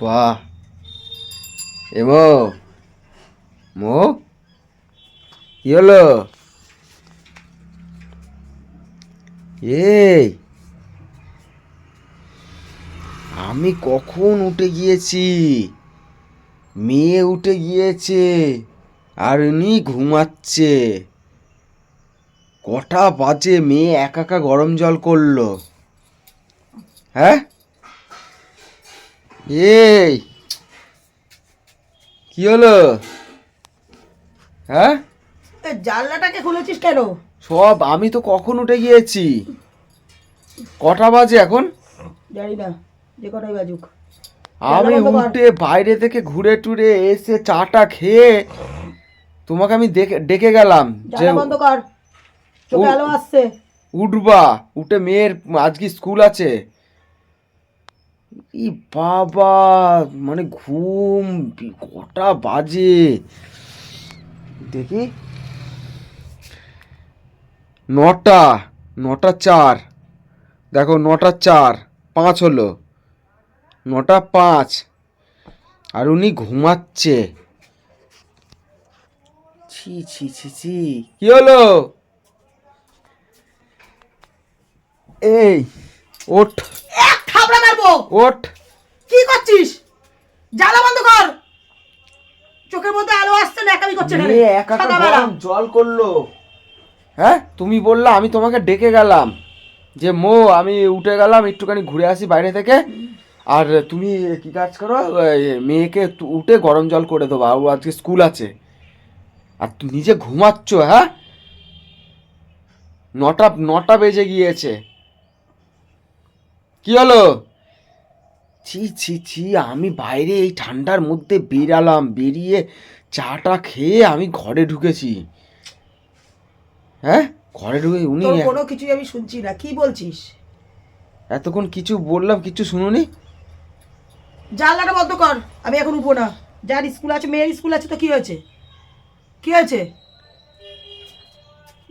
বাহ। এমো, মো, কি হলো? এই, আমি কখন উঠে গিয়েছি? মেয়ে উঠে গিয়েছে আর উনি ঘুমাচ্ছে। কটা বাজে মেয়ে একা একা গরম জল করল? হ্যাঁ? এই। কি হলো? হ্যাঁ? জানলাটাকে খুলেছিস কেন? সব আমি তো কখন উঠে গিয়েছি? কটা বাজে এখন? জানি না যে কটাই বাজুক। আমি। উঠে বাইরে থেকে ঘুরে টুরে এসে চাটা খেয়ে তোমাকে আমি ডেকে গেলাম যে বন্ধ কর। চোখে আলো আসছে। উঠবা উঠে মেয়ের আজকে স্কুল আছে। ই বাবা মানে ঘুম, কটা বাজে? দেখি। নটা নটা চার। দেখো, নটা চার, পাঁচ হলো। নটা পাঁচ। আর উনি ঘুমাচ্ছে। ছি ছি ছি ছি। কি হলো? এই, ওঠ। মারবো ওঠ। কি করছিস? জানলা বন্ধ কর। চোখের মধ্যে আলো আসছে না একামি করছে এখানে। মেয়ে একা একা সকালবেলা। গরম জল করল। হ্যাঁ তুমি বললা আমি তোমাকে ডেকে গেলাম। যে মো আমি উঠে গেলাম একটুখানি ঘুরে আসি বাইরে থেকে। আর তুমি কি কাজ করো? এই মেয়েকে তু- উঠে গরম জল করে দেবো আর ও আজকে স্কুল আছে। আর তুমি নিজে ঘুমাচ্ছ হ্যাঁ? নটা নটা বেজে গিয়েছে। কি হলো? ছি ছি ছি আমি বাইরে এই ঠান্ডার মধ্যে বেরালাম বেরিয়ে চাটা খেয়ে আমি ঘরে ঢুকেছি। হ্যাঁ? ঘরে ঢুকে উনি তোর কোনো কিছুই আমি শুনছি না কি বলছিস? এতক্ষণ কিছু বললাম কিছু শুনুনি? জানলাটা বন্ধ কর আমি এখন উঠবো না। যার স্কুল আছে মেয়ের স্কুল আছে তো কি হয়েছে? কি হয়েছে?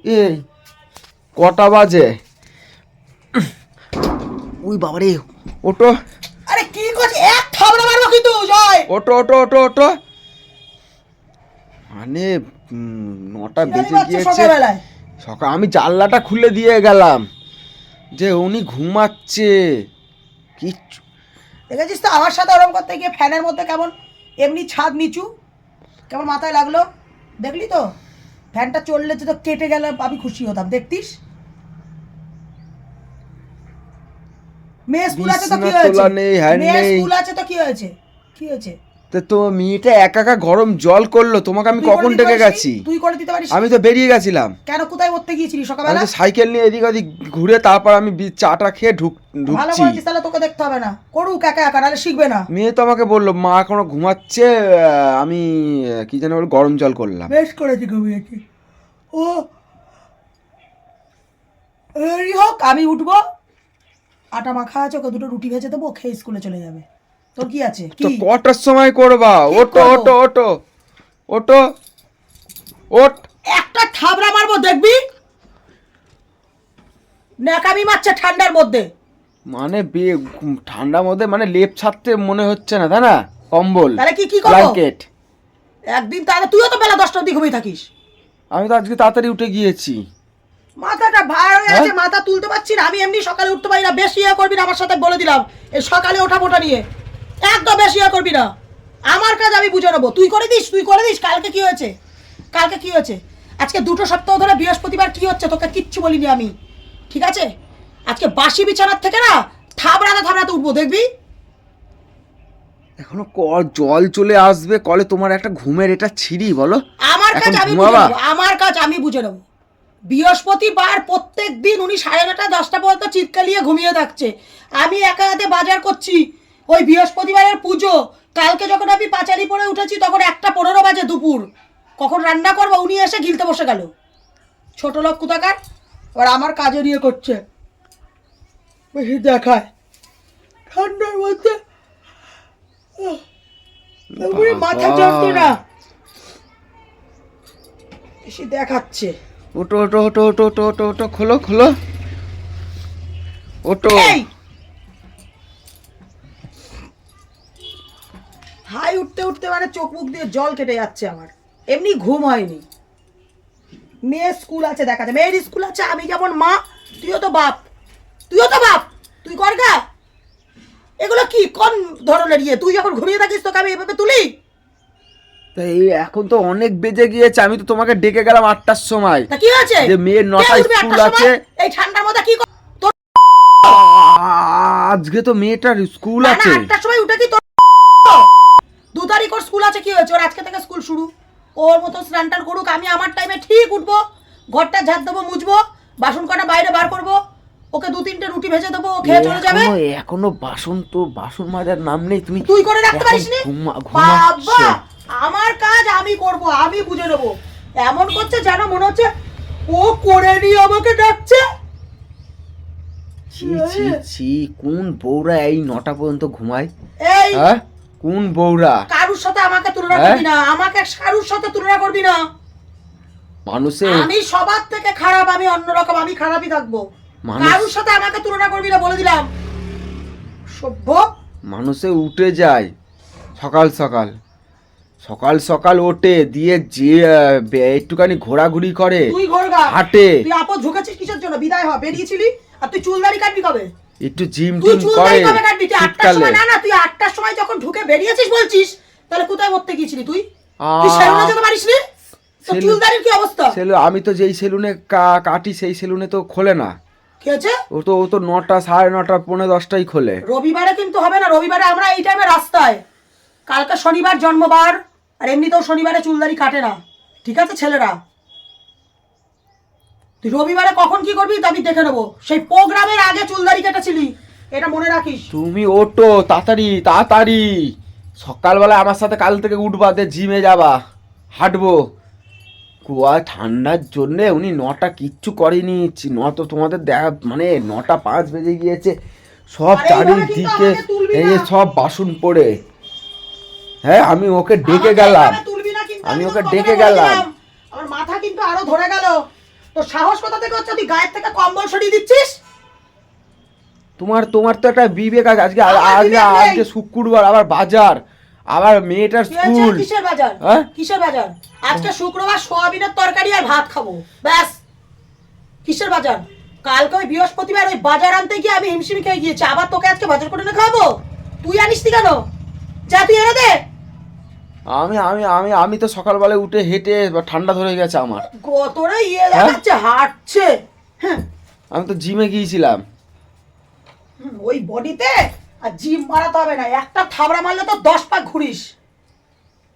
এই কটা বাজে? ওই বাবারে। ওটো আরে এক থাবড়া মারবো কিন্তু জয়। ওটো ওটো ওটো ওটো। মানে নটা বেজে গিয়েছে। সকাল আমি জানলাটা খুলে দিয়ে গেলাম। যে উনি ঘুমাচ্ছে। কিচ্ছু। দেখেছিস তো আমার সাথে ওরকম করতে গিয়ে ফ্যানের মধ্যে কেমন এমনি ছাদ নিচু কেমন মাথায় লাগল? দেখলি তো? ফ্যানটা চললে তো কেটে গেলে আমি খুশি হতাম। দেখতিস? মেয়ে স্কুল আছে তো কি হয়েছে? নেই, হ্যান্ড মেয়ে স্কুল আছে তো কি হয়েছে? কি হয়েছে? তো তো মেয়েটা একা একা গরম জল করল তোমাকে আমি কখন ডেকে গেছি? তুই করে দিতে পারিস আমি তো বেরিয়ে গেছিলাম। কেন কোথায় উঠতে গিয়েছিলি সকালবেলা? তো সাইকেল নিয়ে এদিক ওদিক ঘুরে তারপর আমি চাটা খেয়ে ঢুক ভালো ঢুকছি। তাহলে তোকে দেখতে হবে না। করুক একা একা নাহলে শিখবে না। মেয়ে তো আমাকে বলল মা এখনও ঘুমাচ্ছে আমি কি যেন বলে গরম জল করলাম। বেশ করেছি ঘুমিয়েছি। ও হোক আমি উঠবো। আটা মাখা আছে ওকে দুটো রুটি ভেজে দেবো খেয়ে স্কুলে চলে যাবে। তোর কি আছে? তো কটার সময় করবা? ওটো? ওটো ওটো ওটো ওট একটা থাবড়া মারবো দেখবি? ন্যাকামি মারছে ঠান্ডার মধ্যে। মানে বে- ঠান্ডার মধ্যে মানে লেপ ছাড়তে মনে হচ্ছে না তাই না? কম্বল তাহলে কি কি করব? ব্ল্যাঙ্কেট। একদিন তাহলে তুইও তো বেলা দশটার দিকে ঘুমিয়ে থাকিস। আমি তো আজকে তাড়াতাড়ি উঠে গিয়েছি। মাথাটা ভার হয়ে আছে হ্যাঁ? মাথা তুলতে পারছি না আমি এমনি সকালে উঠতে পারি না বেশি ইয়ে করবি না আমার সাথে বলে দিলাম। এই সকালে ওঠা নিয়ে। একদম বেশি ইয়ে করবি না। আমার কাজ আমি বুঝে নেব। তুই করে দিস তুই করে দিস কালকে কি হয়েছে? কালকে কি হয়েছে? আজকে দুটো সপ্তাহ ধরে বৃহস্পতিবার কি হচ্ছে তোকে কিচ্ছু বলিনি আমি। ঠিক আছে? আজকে বাসি বিছানার থেকে না থাবড়াতে থাবড়াতে উঠবো দেখবি? এখনও কল জল চলে আসবে কলে তোমার একটা ঘুমের এটা ছিঁড়ি বলো। আমার কাজ আমি বুঝে নেব আমার কাজ আমি বুঝে নেব। বৃহস্পতিবার প্রত্যেক দিন উনি সাড়ে নটা দশটা পর্যন্ত চিৎকালিয়ে ঘুমিয়ে থাকছে। আমি একা হাতে বাজার করছি। ওই বৃহস্পতিবারের পুজো কালকে যখন আমি পাঁচালি পরে উঠেছি তখন একটা পনেরো বাজে দুপুর। কখন রান্না করব? উনি এসে গিলতে বসে গেল। ছোট লোক কোথাকার? এবার আমার কাজে নিয়ে করছে। বেশি দেখায়। ঠান্ডার মধ্যে। মাথা। যন্ত্রণা বেশি দেখাচ্ছে। ওটো ওটো ওটো ওটো ওটো ওটো ওটো, খোলো খোলো। ওটো। হাই, উঠতে উঠতে মানে চোখ মুখ দিয়ে জল কেটে যাচ্ছে আমার। এমনি ঘুম হয়নি। মেয়ের স্কুল আছে, দেখা দেখাতে মেয়ের স্কুল আছে, আমি যেমন মা? তুইও তো বাপ। তুইও তো বাপ! তুই কর গা! এগুলো কি? কোন ধরনের ইয়ে? তুই যখন ঘুমিয়ে থাকিস, তোকে আমি এভাবে তুলি? তা এই এখন তো অনেক বেজে গিয়েছে আমি তো তোমাকে ডেকে গেলাম আটটার সময়। কি হয়েছে? যে মেয়ের কে নটায় স্কুল আছে। এই ঠান্ডার মধ্যে কি আজকে তো মেয়েটার স্কুল আছে। আটটার সময় উঠে কি তোর দু তারিখ ওর স্কুল আছে কি হয়েছে? ওর আজকে থেকে স্কুল শুরু। ওর মতো স্নান টান করুক আমি আমার টাইমে ঠিক উঠবো। ঘরটা ঝাড় দেবো মুছবো বাসন কটা বাইরে বার করব। ওকে দু তিনটে রুটি ভেজে দেবো ও খেয়ে চলে যাবে। এখনও বাসন তো বাসন মাজার নাম নেই তুমি তুই করে রাখতে পারিস নি বাবা। আমার কাজ আমি করব আমি বুঝে নেব। এমন করছে যেন মনে হচ্ছে ও করে নি আমাকে ডাকছে। ছি ছি ছি কোন বউরা এই নটা পর্যন্ত ঘুমায়? এই! হ্যাঁ? কোন বউরা? কারুর সাথে আমাকে তুলনা হ্যাঁ? করবি না আমাকে কারুর সাথে তুলনা করবি না। মানুষে আমি সবার থেকে খারাপ আমি অন্যরকম আমি খারাপই থাকব। কারুর সাথে আমাকে তুলনা করবি না বলে দিলাম। সভ্য। মানুষে উঠে যায় সকাল সকাল। সকাল সকাল ওঠে দিয়ে যে একটুখানি ঘোরাঘুরি করে তুই ঘোরগা। হাঁটে। তুই আপদ ঝুঁকেছিস কিসের জন্য? বিদায় হ বেরিয়েছিলি? আর তুই চুলদারি কাটবি কবে? একটু জিম টিম করে শীতকালে। সময় না না তুই আটটার সময় যখন ঢুকে বেরিয়েছিস বলছিস তাহলে কোথায় মরতে গিয়েছিলি তুই? তুই সেলুনে যেতে পারিস নি? চুলদারির কি অবস্থা? সেলু আমি তো যেই সেলুনে কা- কাটি সেই সেলুনে তো খোলে না। ও তো ও তো নটা সাড়ে নটা পৌনে দশটাই খোলে। রবিবারে কিন্তু হবে না রবিবারে আমরা এই টাইমে রাস্তায়। কালকে শনিবার জন্মবার আর এমনিতেও শনিবারে চুলদারি কাটে না। ঠিক আছে ছেলেরা? তুই রবিবারে কখন কি করবি তা আমি দেখে নেব। সেই প্রোগ্রামের আগে চুলদারি কেটেছিলি এটা মনে রাখিস? তুমি ওটো তাড়াতাড়ি তাড়াতাড়ি। সকালবেলা আমার সাথে কাল থেকে উঠবা দিয়ে জিমে যাবা। হাঁটবো। কুয়া ঠান্ডার জন্যে উনি নটা কিচ্ছু করেনি। ন তো তোমাদের দেখা মানে নটা পাঁচ বেজে গিয়েছে। সব চারিদিকে এই সব বাসন পড়ে। হ্যাঁ আমি ওকে ডেকে গেলাম। না আমি ওকে ডেকে গেলাম। আমার মাথা কিন্তু আরও ধরে গেল। তো সাহস কোথা থেকে হচ্ছে? তুই গায়ের থেকে কম্বল সরিয়ে দিচ্ছিস? তোমার তোমার তো একটা বিবেক আছে। আজকে আজকে আজকে শুক্রবার আবার বাজার আবার মেয়েটার স্কুল। কিসের বাজার? হ্যাঁ? কিসের বাজার? আজকে শুক্রবার সোয়াবিনের তরকারি আর ভাত খাব। ব্যাস। কিসের বাজার? কালকে ওই বৃহস্পতিবার ওই বাজার আনতে গিয়ে আমি হিমশিমি খেয়ে গিয়েছি। আবার তোকে আজকে বাজার করে এনে খাব তুই আনিস কেন? যা তুই এনে দে। আমি আমি আমি আমি তো সকালবেলায় উঠে হেঁটে ঠান্ডা ধরে গেছে আমার। কতটা ইয়ে দেখাচ্ছে হাঁটছে। হ্যাঁ। আমি তো জিমে গিয়েছিলাম। ওই বডিতে? আর জিম মারাতে হবে না একটা থাবড়া মারলে তো দশ পাক ঘুরিস।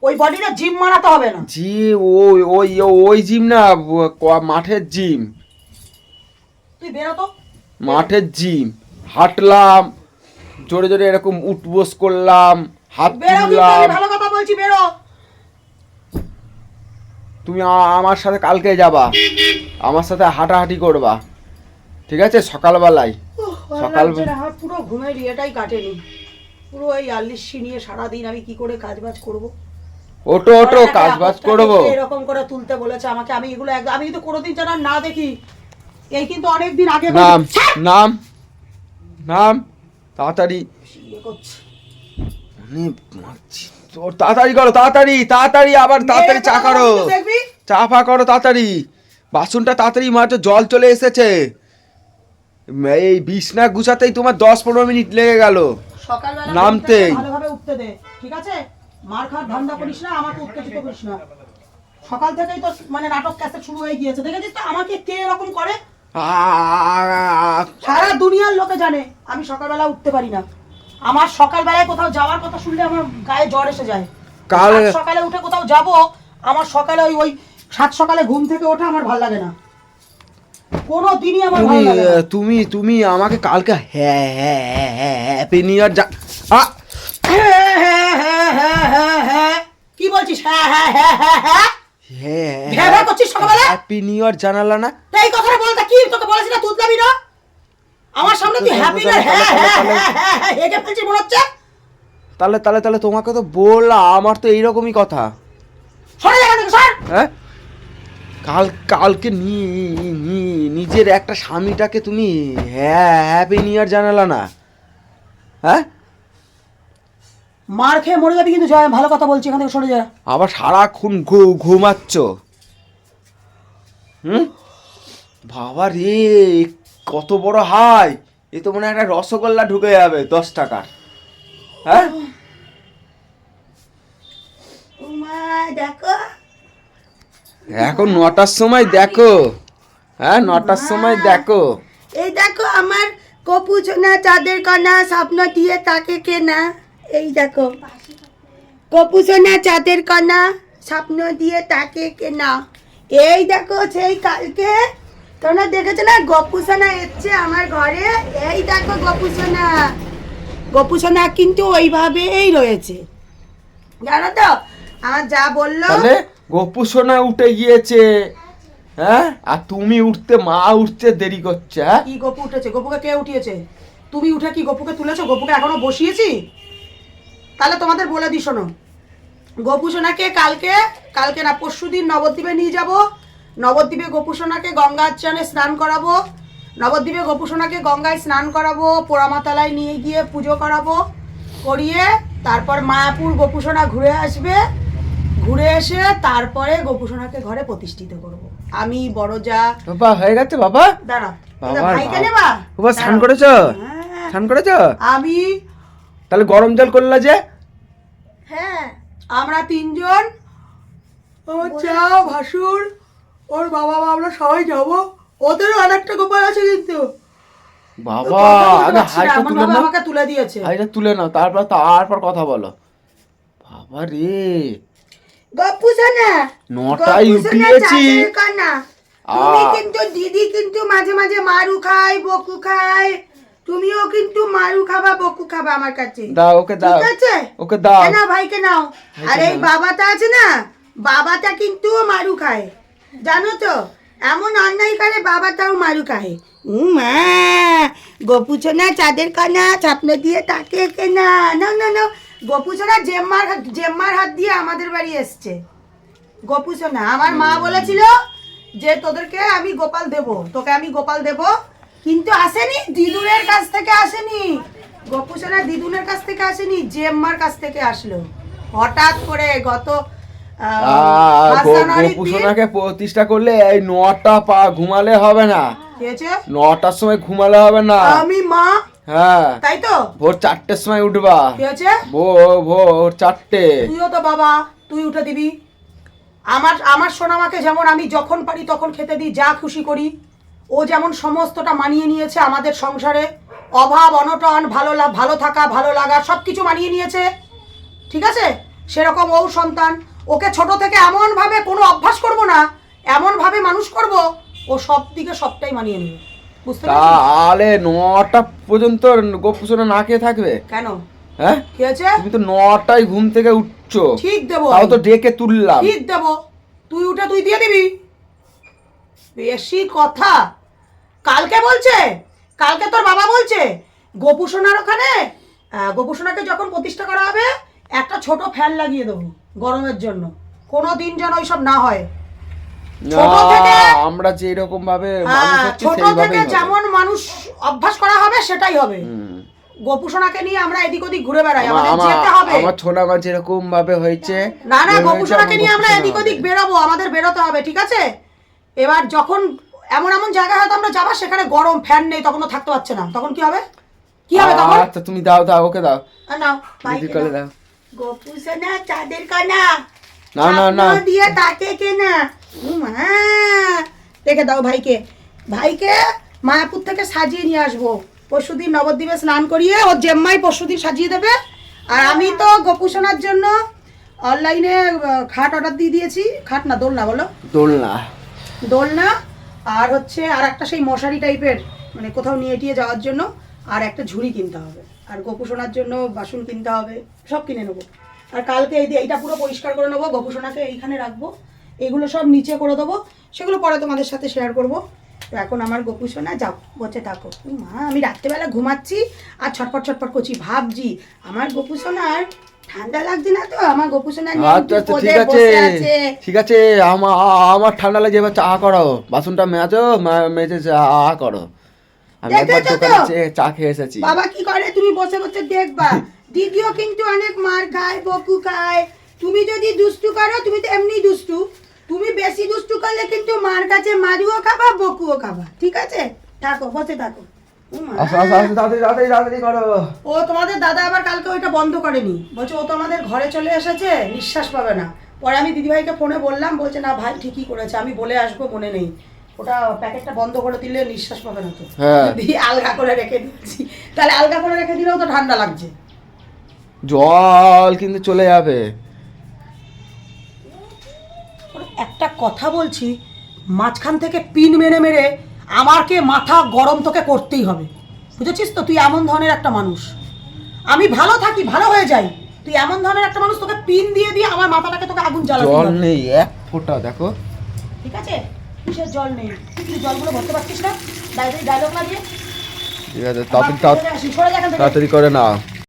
ওই বডিতে জিম মারাতে হবে না। জি ওই ওই ওই জিম না মাঠের জিম। তুই বেরো তো। মাঠের জিম। হাঁটলাম জোরে জোরে এরকম উঠবোস করলাম হাত তুললাম। ভালো কথা বলছি বেরো। তুমি আমার সাথে কালকে যাবা। আমার সাথে হাঁটাহাঁটি করবা। ঠিক আছে? সকালবেলায়। সকাল- আমার পুরো ঘুমের ইয়েটাই কাটেনি। পুরো এই আল্লিশি নিয়ে সারাদিন আমি কি করে কাজ বাজ করব? ওটো ওটো কাজ বাজ করব। এরকম করে তুলতে বলেছে আমাকে। আমি এগুলো একদম আমি কিন্তু কোনোদিন যেন না দেখি। এই কিন্তু অনেকদিন আগে নাম নাম নাম তাড়াতাড়ি। ইয়ে করছে। মারছি। তাড়াতাড়ি করো তাড়াতাড়ি তাড়াতাড়ি আবার তাড়াতাড়ি চা করো চা ফা করো তাড়াতাড়ি। বাসনটা তাড়াতাড়ি মারছো জল চলে এসেছে। এই বিছনা গুছাতেই তোমার দশ পনেরো মিনিট লেগে গেল। সকালবেলা নামতেই। ভালোভাবে উঠতে দে ঠিক আছে? মার খাওয়ার ধান্দা করিস না আমাকে উত্তেজিত করিস না। সকাল থেকেই তো মানে নাটক ক্যাসেট শুরু হয়ে গিয়েছে। দেখেছিস তো আমাকে কে এরকম করে? সারা দুনিয়ার লোকে জানে আমি সকালবেলা উঠতে পারি না। আমার সকালবেলায় কোথাও যাওয়ার কথা শুনলে আমার গায়ে জ্বর এসে যায় কাল সকালে উঠে কোথাও যাব আমার সকালে ওই ওই সাত সকালে ঘুম থেকে ওঠা আমার ভালো লাগে না কোনো দিনই আমার ভালো লাগে না তুমি তুমি আমাকে কালকে হ্যাঁ হ্যাঁ হ্যাঁ হ্যাপি নিউ ইয়ার যা আ, হ্যাঁ, হ্যাঁ, হ্যাঁ, হ্যাঁ, হ্যাঁ, হ্যাঁ। কি বলছিস হ্যাঁ হ্যাঁ হ্যাঁ হ্যাঁ হ্যাঁ হ্যাঁ ভ্যাঁ করছিস সকালবেলা? হ্যাপি নিউ ইয়ার জানালা না তা এই কথাটা বলতে কি তোকে বলেছি না দাবি না আমার সামনে তুই হ্যাপি না? হ্যাঁ হ্যাঁ হ্যাঁ হ্যাঁ হ্যাঁ হেগে ফেলছিস মনে হচ্ছে? তাহলে তাহলে তাহলে তোমাকে তো বললাম আমার তো এইরকমই কথা। সরে দেখা থেকে সর! হ্যাঁ? কাল কালকে নিজের একটা স্বামীটাকে তুমি হ্যাঁ হ্যাপি নিউ ইয়ার জানালা না। হ্যাঁ? মার খেয়ে মরে যাবি কিন্তু জয় ভালো কথা বলছি এখান থেকে সরে যা। আবার সারাক্ষণ ঘুমাচ্ছ। হুম? বাবা রে কত বড় হাই! এ তো মনে হয় একটা রসগোল্লা ঢুকে যাবে দশ টাকার হ্যাঁ? দেখো। এখন নটার সময় দেখো। হ্যাঁ নটার সময় দেখো। এই দেখো আমার কপুচনা চাঁদের কণা স্বপ্ন দিয়ে তাকে কেনা। এই দেখো। কপুচনা চাঁদের কণা স্বপ্ন দিয়ে তাকে কেনা। এই দেখো সেই কালকে তোমরা দেখেছ না গপুসোনা এসছে আমার ঘরে। এই দেখো গপুসোনা। গপুসোনা কিন্তু ওইভাবেই রয়েছে। জানো তো আমার যা বলল তাহলে গপু সোনা উঠে গিয়েছে হ্যাঁ? আর তুমি উঠতে মা উঠতে দেরি করছে হ্যাঁ? কি গপু উঠেছে? গপুকে কে উঠিয়েছে? তুমি উঠে কি গপুকে তুলেছো? গপুকে এখনও বসিয়েছি? তাহলে তোমাদের বলে দিই শোনো। গপু সোনাকে কালকে কালকে না পরশু দিন নবদ্বীপে নিয়ে যাব। নবদ্বীপে গপু সোনাকে গঙ্গার স্নান করাবো। নবদ্বীপে গপু সোনাকে গঙ্গায় স্নান করাবো পোড়ামাতালায় নিয়ে গিয়ে পুজো করাবো। করিয়ে তারপর মায়াপুর গপু সোনা ঘুরে আসবে। ঘুরে এসে তারপরে গপু সোনাকে ঘরে প্রতিষ্ঠিত করব। আমি বড় যা বাবা হয়ে গেছে বাবা? দাঁড়া বাবা ভাইকে নেবা? বাবা স্নান। করেছ? হ্যাঁ, স্নান করেছ? আমি তাহলে গরম জল করলা যে। হ্যাঁ আমরা তিনজন। ও চা ভাসুর। ওর বাবা মা আমরা সবাই যাব। ওদেরও অনেকটা গোপাল আছে কিন্তু। বাবা আগে হাইটা তুলে নাও। আমাকে তুলে দিয়েছে। হাইটা তুলে নাও তারপর তারপর কথা বলো। বাবা রে। গপ্পু সোনা সোনা উঠিয়েছি। তুমি কিন্তু দিদি কিন্তু মাঝে মাঝে মারু খায় বকু খায়। তুমিও কিন্তু মারু খাবা বকু খাবা আমার কাছে। দাও ওকে দাও। ঠিক আছে? ওকে দাও। না ভাইকে নাও। আর এই বাবাটা আছে না? বাবাটা কিন্তু মারু খায়। জানো তো এমন অন্যায় করে বাবা তাও মারু খায় উমা গোপুছনা চাঁদের কানা স্বপ্ন দিয়ে তাকে কেনা। না না না গোপুছনা জেম্মার জেম্মার হাত দিয়ে আমাদের বাড়ি এসছে। গোপুছনা আমার মা বলেছিল যে তোদেরকে আমি গোপাল দেব তোকে আমি গোপাল দেব। কিন্তু আসেনি দিদুনের কাছ থেকে আসেনি। গোপুসোনা দিদুনের কাছ থেকে আসেনি জেম্মার কাছ থেকে আসলো। হঠাৎ করে গত আহ, first জানুয়ারির দিন- গোপুসোনাকে প্রতিষ্ঠা করলে এই নটা পা ঘুমালে হবে না। নটার সময় ঘুমালে হবে না। আমি মা? হ্যাঁ। তাই তো? ভোর চারটের সময় উঠবা। ভোর ভোর চারটে। তুইও তো বাবা তুই উঠে দিবি। আমার আমার সোনামাকে যেমন আমি যখন পারি তখন খেতে দিই যা খুশি করি। ও যেমন সমস্তটা মানিয়ে নিয়েছে আমাদের সংসারে। অভাব অনটন ভালো ভালো থাকা ভালো লাগা সব কিছু মানিয়ে নিয়েছে। ঠিক আছে? সেরকম ও সন্তান। ওকে ছোট থেকে এমনভাবে কোনো অভ্যাস করব না এমনভাবে মানুষ করব ও সব দিকে সবটাই মানিয়ে নেবে। বুঝতে তাহলে নটা পর্যন্ত গোপুসোনা না খেয়ে থাকবে? কেন? হ্যাঁ? কি হয়েছে? তুমি তো নটায় ঘুম থেকে উঠছো। ঠিক দেবো। তাও তো ডেকে তুললাম। ঠিক দেবো। তুই উঠে তুই দিয়ে দিবি। বেশি কথা। কালকে বলছে? কালকে তোর বাবা বলছে গোপু সোনার ওখানে আহ, গোপু সোনাকে যখন প্রতিষ্ঠা করা হবে একটা ছোট ফ্যান লাগিয়ে দেবো গরমের জন্য। কোনো দিন যেন ওইসব না হয়। না, আমরা যে রকম ভাবে ছোট থেকে যেমন মানুষ অভ্যাস করা হবে সেটাই হবে। হুম। নিয়ে আমরা এদিক ওদিক ঘুরে বেড়াই আমাদের যেতে হবে। আমার ছোনা মা যেরকম ভাবে হয়েছে। না না গোপুসোনাকে নিয়ে আমরা এদিক ওদিক। বেরোবো আমাদের বেরোতে হবে ঠিক আছে? এবার যখন এমন এমন জায়গায় হয়তো আমরা যাবার সেখানে গরম ফ্যান নেই তখন ও থাকতে পারছে না। তখন কি হবে? কি হবে তখন? আচ্ছা তুমি দাও দাও ওকে দাও। আ, নাও দিদি দাও চাঁদের কানা। না না না। দিয়ে তাকে কেনা। উমা, রেখে দাও ভাইকে। ভাইকে মায়াপুর থেকে সাজিয়ে নিয়ে আসব। পরশুদিন নবদ্বীপে স্নান করিয়ে ওর জেম্মাই পরশুদিন সাজিয়ে দেবে। আর আমি তো গোপুসোনার জন্য অনলাইনে খাট অর্ডার দিয়ে দিয়েছি। খাট না দোলনা বলো। দোলনা। দোলনা আর হচ্ছে আর একটা সেই মশারি টাইপের মানে কোথাও নিয়ে টিয়ে যাওয়ার জন্য। আর একটা ঝুড়ি কিনতে হবে। আর গোপুসোনার জন্য বাসন কিনতে হবে সব কিনে নেব। আর কালকে এই এইটা পুরো পরিষ্কার করে নেব গোপুসোনাকে এইখানে রাখব এগুলো সব নিচে করে দেবো সেগুলো পরে তোমাদের সাথে শেয়ার করব। তো এখন আমার গোপুসোনা যাও বসে থাকো। মা আমি রাত্রেবেলা ঘুমাচ্ছি আর ছটপট ছটপট করছি ভাবছি আমার গোপুসোনার ঠান্ডা লাগছে না তো আমার গোপুসোনার আচ্ছা আচ্ছা ঠিক আছে ঠিক আছে আমার ঠান্ডা লাগে এবার চা করো বাসনটা মেজো মা- মেজে চা করো। আমি একবার দোকানে চেয়ে চা খেয়ে এসেছি। বাবা কি করে? তুমি বসে বসে দেখবা। দিদিও কিন্তু অনেক মার খায় বকু খায়। তুমি যদি দুষ্টু করো তুমি তো এমনি দুষ্টু। তুমি বেশি দুষ্টু করলে কিন্তু মার কাছে মারুও খাবা বকুও খাবা। ঠিক আছে? থাকো বসে থাকো। ও তোমাদের দাদা আবার কালকে ওইটা বন্ধ করেনি। বলছে ও তো আমাদের ঘরে চলে এসেছে নিঃশ্বাস পাবে না। পরে আমি দিদিভাইকে ফোনে বললাম বলছে না ভাই ঠিকই করেছে। আমি বলে আসব মনে নেই। ওটা প্যাকেটটা বন্ধ করে দিলে নিঃশ্বাস পাবে না তো। হ্যাঁ। দিয়ে আলগা করে রেখে দিচ্ছি। তাহলে আলগা করে রেখে দিলেও তো ঠান্ডা লাগছে। জল কিন্তু চলে যাবে। একটা কথা বলছি মাঝখান থেকে পিন মেরে মেরে আমাকে মাথা গরম তোকে করতেই হবে। বুঝেছিস তো? তুই এমন ধরনের একটা মানুষ। আমি ভালো থাকি ভালো হয়ে যাই। তুই এমন ধরনের একটা মানুষ তোকে পিন দিয়ে দিয়ে আমার মাথাটাকে তোকে আগুন জ্বালাতে জল নেই এক ফোঁটা দেখো। ঠিক আছে? কিসের জল নেই? তুই জলগুলো ভরতে পারছিস না? ডায়লগ লাগিয়ে। ঠিক আছে। তাড়াতাড়ি করে না।